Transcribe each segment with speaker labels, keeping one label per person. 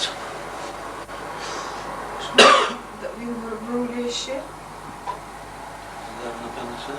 Speaker 1: Що? Він
Speaker 2: врулює ще? Напевно, сюди.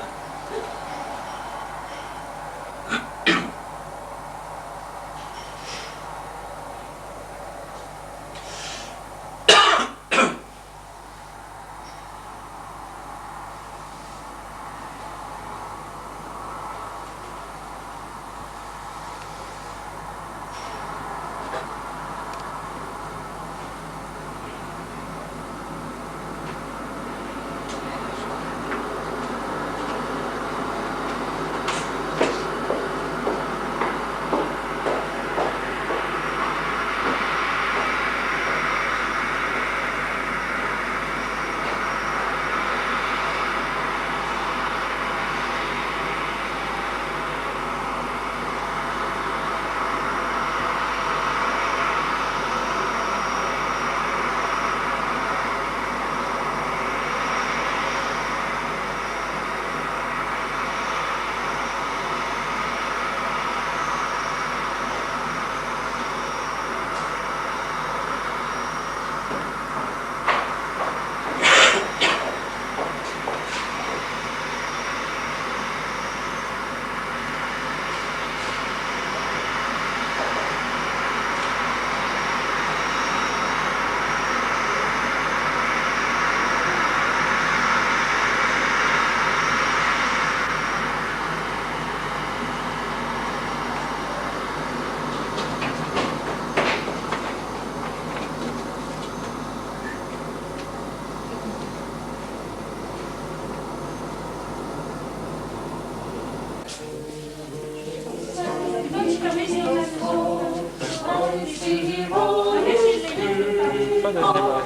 Speaker 2: Співаймо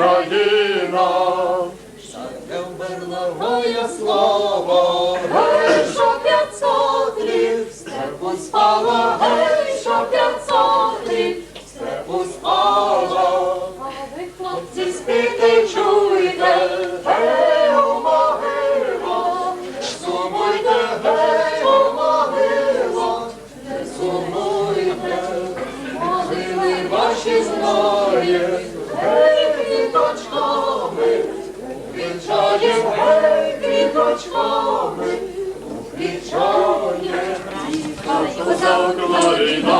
Speaker 2: Україна, ще не вмерла
Speaker 1: моя слава, гей, що п'ятсот літ, степу спала, гей, що п'ятсот літ, степу спала, а ви, хлопці, спіти чуйте, гей, у сумуйте, гей,
Speaker 2: у могилах, ваші знову. Україною,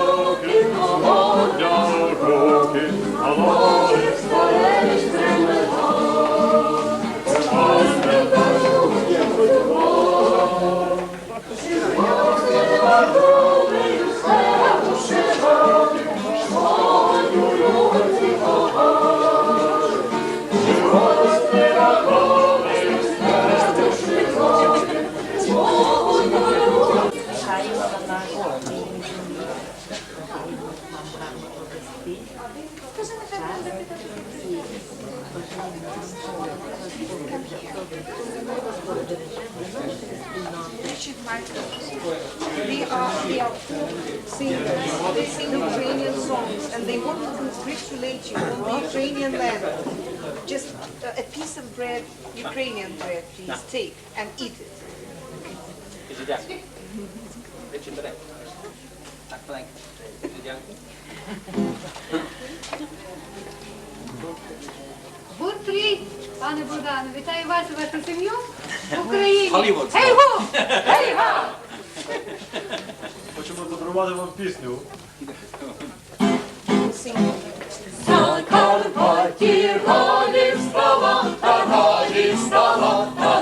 Speaker 2: шагнуки, вогня руки, а
Speaker 3: They are, they are singers. They sing Ukrainian songs and they want to congratulate you on the Ukrainian land. Just a, a piece of bread, Ukrainian bread, please take and eat it.
Speaker 4: Дуже дякую. Речі бере. Так, маленько.
Speaker 5: пане Богдане, вітаю вас і вашу сім'ю в Україні.
Speaker 4: Голлівуд.
Speaker 5: Гей го! Гей га!
Speaker 6: Хочемо подарувати вам пісню.
Speaker 3: Sing.
Speaker 2: Закарпатті галі стала, та галі стала, та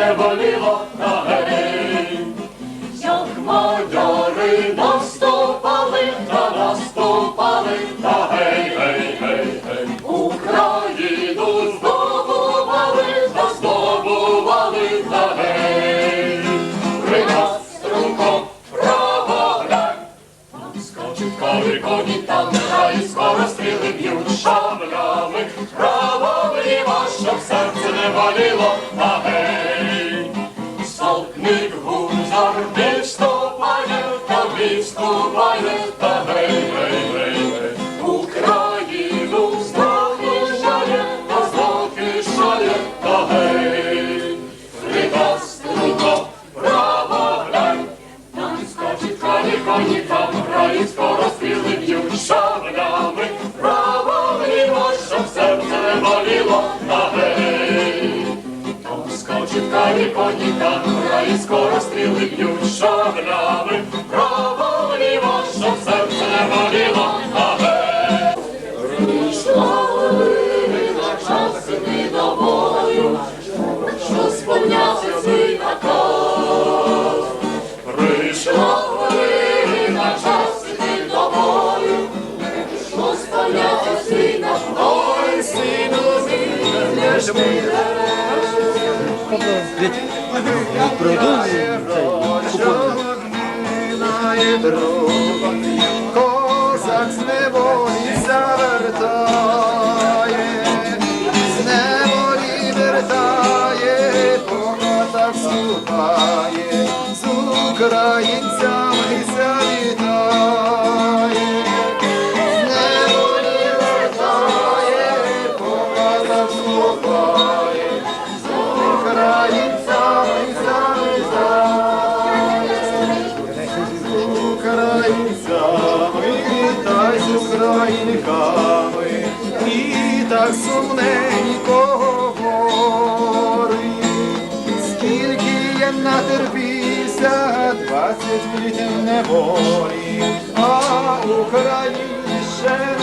Speaker 2: серце не боліло, та гей. Як мадяри наступали, та наступали, та гей, гей, гей, гей. Україну здобували, та здобували, та гей. Приказ струнко, право там скачуть коні, там грають скоро стріли, б'ють шаблями, право вліво, щоб серце не боліло, та гей. Гузар то виступає, та гей, гей. Стріли, б'ють шаблями, право вліво, щоб серце не боліло, та гей. Прийшла година, час іти до бою, що сповнявся свій наказ. Прийшла година, час іти до бою, що сповнявся свій наказ. Ой, сину мій, не ж мій
Speaker 6: Козак з неволі завертає, з неволі вертає, по хатах ступає, з українцями воїнками, і так сумненько горить, скільки я натерпіся, двадцять літів неволі, а Україні ще.